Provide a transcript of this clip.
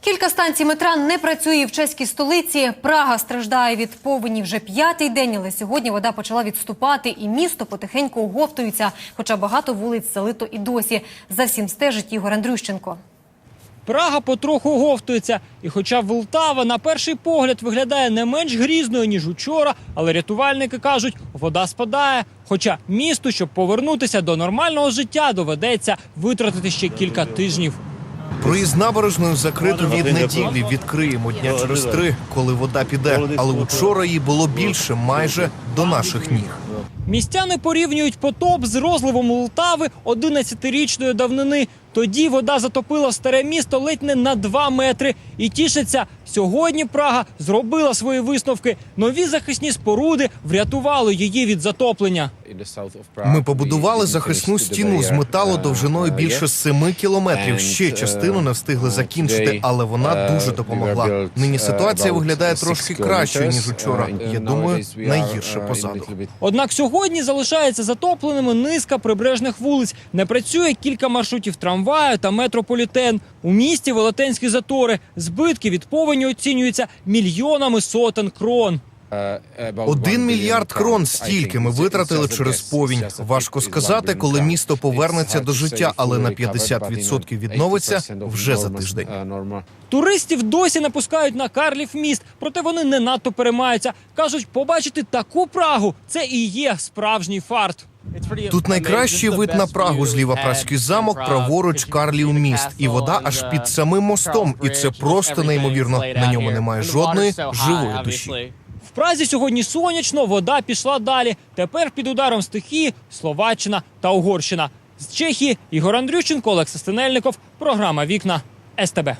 Кілька станцій метра не працює в чеській столиці. Прага страждає від повені вже п'ятий день, але сьогодні вода почала відступати, і місто потихеньку оговтується. Хоча багато вулиць залито і досі. За всім стежить Ігор Андрющенко. Прага потроху говтується. І хоча Волтава на перший погляд виглядає не менш грізною, ніж учора, але рятувальники кажуть, вода спадає. Хоча місту, щоб повернутися до нормального життя, доведеться витратити ще кілька тижнів. Проїзд набережною закрито від неділі. Відкриємо дня через три, коли вода піде. Але учора її було більше, майже до наших ніг. Містяни порівнюють потоп з розливом Лтави 11-річної давнини. Тоді вода затопила старе місто ледь не на 2 метри. І тішиться, сьогодні Прага зробила свої висновки. Нові захисні споруди врятували її від затоплення. Ми побудували захисну стіну з металу довжиною більше семи кілометрів. Ще частину не встигли закінчити, але вона дуже допомогла. Нині ситуація виглядає трошки кращою ніж учора. Я думаю, найгірше позаду. Однак сьогодні залишається затопленими низка прибережних вулиць. Не працює кілька маршрутів трамваю та метрополітен. У місті велетенські затори. Збитки від повені оцінюються мільйонами сотень крон. Один мільярд крон стільки ми витратили через повінь. Важко сказати, коли місто повернеться до життя, але на 50% відновиться вже за тиждень. Туристів досі не пускають на Карлів міст, проте вони не надто переймаються. кажуть, побачити таку Прагу це і є справжній фарт. Тут найкращий вид на Прагу зліва праський замок, праворуч Карлів міст, і вода аж під самим мостом. І це просто неймовірно. На ньому немає жодної живої душі. В Празі сьогодні сонячно, вода пішла далі. Тепер під ударом стихії Словаччина та Угорщина. З Чехії Ігор Андрющенко, Олекса Стенельников. Програма Вікна СТБ.